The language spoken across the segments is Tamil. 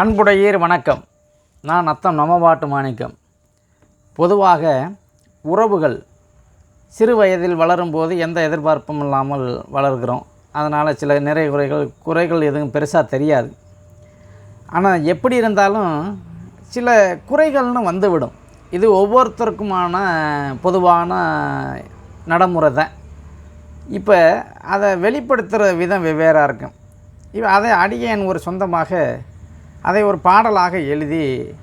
அன்புடையீர் வணக்கம். நான் அத்தம் நமபாட்டு மாணிக்கம். பொதுவாக உறவுகள் சிறு வயதில் வளரும்போது எந்த எதிர்பார்ப்பும் இல்லாமல் வளர்கிறோம். அதனால் சில நிறை குறைகள் குறைகள் எதுவும் பெருசாக தெரியாது. ஆனால் எப்படி இருந்தாலும் சில குறைகள்னு வந்துவிடும். இது ஒவ்வொருத்தருக்குமான பொதுவான நடைமுறை தான். இப்போ அதை வெளிப்படுத்துகிற விதம் வெவ்வேறாக இருக்கும். இப்போ அதை அடியேன் ஒரு சொந்தமாக அதை ஒரு பாடலாக எழுதி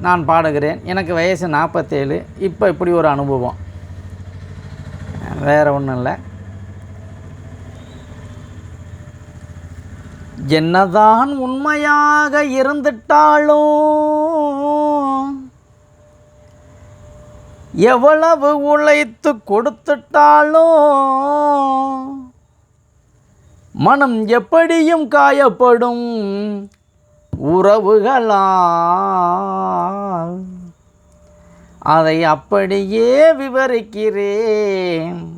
நான் பாடுகிறேன். எனக்கு வயசு நாற்பத்தேழு. இப்போ இப்படி ஒரு அனுபவம். வேறு ஒன்றும் இல்லை. என்னதான் உண்மையாக இருந்துட்டாலும் எவ்வளவு உழைத்து கொடுத்துட்டாலும் மனம் எப்படியும் காயப்படும். உறவுகளால். அதை அப்படியே விவரிக்கிறேன்.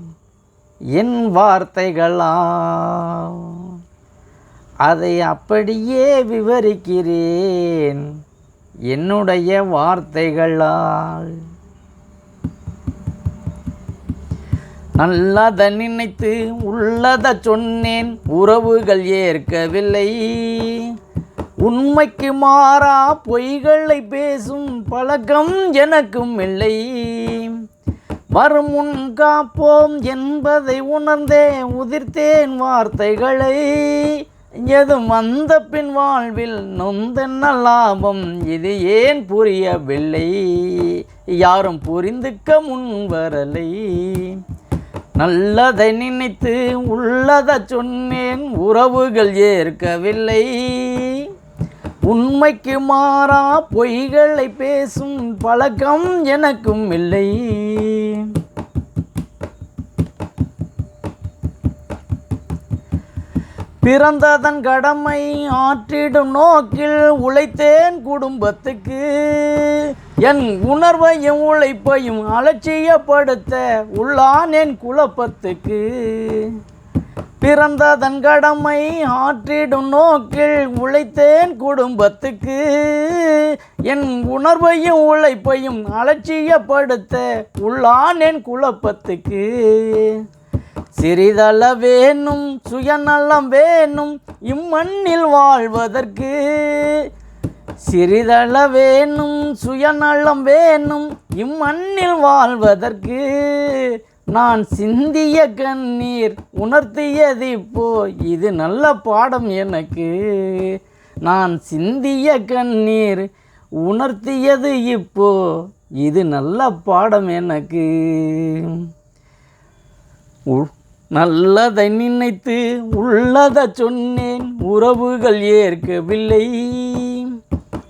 என் வார்த்தைகளால். அதை அப்படியே விவரிக்கிறேன். என்னுடைய வார்த்தைகளால். நல்லத நினைத்து உள்ளத சொன்னேன். உறவுகள் ஏற்கவில்லை. உண்மைக்கு மாறா பொய்களை பேசும் பழக்கம் எனக்கும் இல்லை. வரும் காப்போம் என்பதை உணர்ந்தே உதிர்த்தேன் வார்த்தைகளை. எதும் வந்த பின் வாழ்வில் நொந்தென்ன லாபம் இது ஏன் புரியவில்லை? யாரும் புரிந்துக்க முன் வரலை. நல்லதை நினைத்து உள்ளதை சொன்னேன் உறவுகள் ஏற்கவில்லை. உண்மைக்கு மாறா பொய்களை பேசும் பழக்கம் எனக்கும் இல்லை. பிறந்ததன் கடமை ஆற்றிடும் நோக்கில் உழைத்தேன் குடும்பத்துக்கு. என் உணர்வையும் உழைப்பையும் அலட்சியப்படுத்த உள்ளான் என் குழப்பத்துக்கு. பிறந்த தன் கடமை ஆற்றிடும் நோக்கில் உழைத்தேன் குடும்பத்துக்கு. என் உணர்வையும் உழைப்பையும் அலட்சியப்படுத்த உள்ளான் என் குழப்பத்துக்கு. சிறிதள வேணும் சுயநலம் வேணும் இம்மண்ணில் வாழ்வதற்கு. சிறிதள வேணும் சுயநலம் வேணும் இம்மண்ணில் வாழ்வதற்கு. நான் சிந்திய கண்ணீர் உணர்த்தியது இப்போ இது நல்ல பாடம் எனக்கு. நான் சிந்திய கண்ணீர் உணர்த்தியது இப்போ இது நல்ல பாடம் எனக்கு. உ- நல்லதை நினைத்து உள்ளதை சொன்னேன் உறவுகள் ஏற்கவில்லை.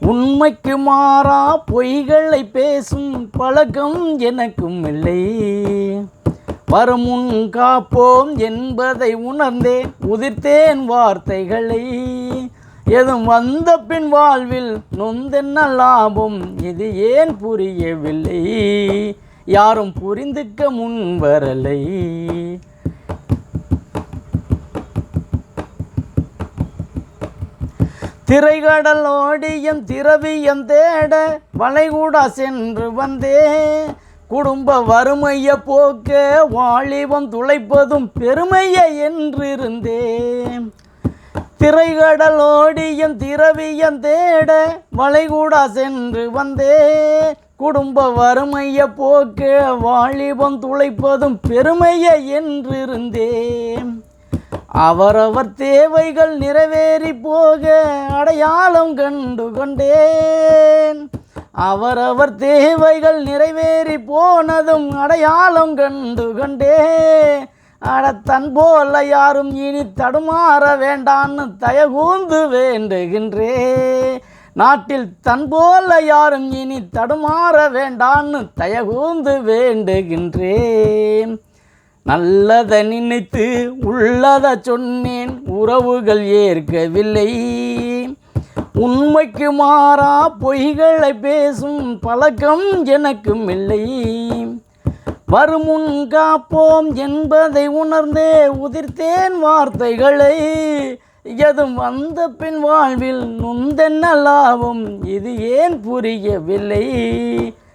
உண்மைக்கு மாறா பொய்களை பேசும் பழக்கம் எனக்கும் இல்லை. வருமுன் காப்போம் என்பதை உணர்ந்தேன். உதிர்த்தேன் வார்த்தைகளை. எதும் வந்த பின் வாழ்வில் நொந்தென்ன லாபம் இது ஏன் புரியவில்லை? யாரும் புரிந்துக்க முன் வரலை. திரைகடல் ஓடியம் திரவியம் தேட வளைகூடா சென்று வந்தே குடும்ப வறுமைய போக்க வாலிபம் துளைப்பதும் பெருமைய என்றிருந்தேன். திரைகடல் ஓடியம் திரவியம் தேட வளைகூடா சென்று வந்தே குடும்ப வறுமைய போக்க வாலிபம் துளைப்பதும் பெருமைய என்றிருந்தேன். அவரவர் தேவைகள் நிறைவேறி போக அடையாளம் கண்டு கொண்டேன். அவரவர் தேவைகள் நிறைவேறி போனதும் அடையாளம் கண்டு கண்டே. அட போல யாரும் இனி தடுமாற வேண்டான்னு தயகூந்து வேண்டுகின்றே. நாட்டில் தன் போல யாரும் இனி தடுமாற வேண்டான்னு தயகூந்து வேண்டுகின்றேன். நல்லதை நினைத்து உள்ளதை சொன்னேன் உறவுகள் ஏற்கவில்லை. உண்மைக்கு மாறா பொய்களை பேசும் பழக்கம் எனக்கும் இல்லை. வருமுன் காப்போம் என்பதை உணர்ந்தே உதிர்த்தேன் வார்த்தைகளை. எதும் வந்த பின் வாழ்வில் நுந்தென்ன லாபம் இது ஏன் புரியவில்லை?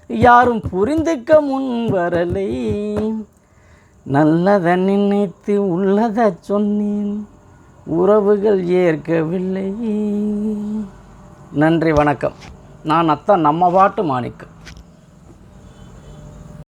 யாரும் புரிந்துக்க முன் வரலை. நல்லதை நினைத்து உள்ளதை சொன்னேன். உறவுகள் ஏற்கவில்லை. நன்றி வணக்கம். நான் அத்தான் நம்ம பாட்டு மாணிக்கம்.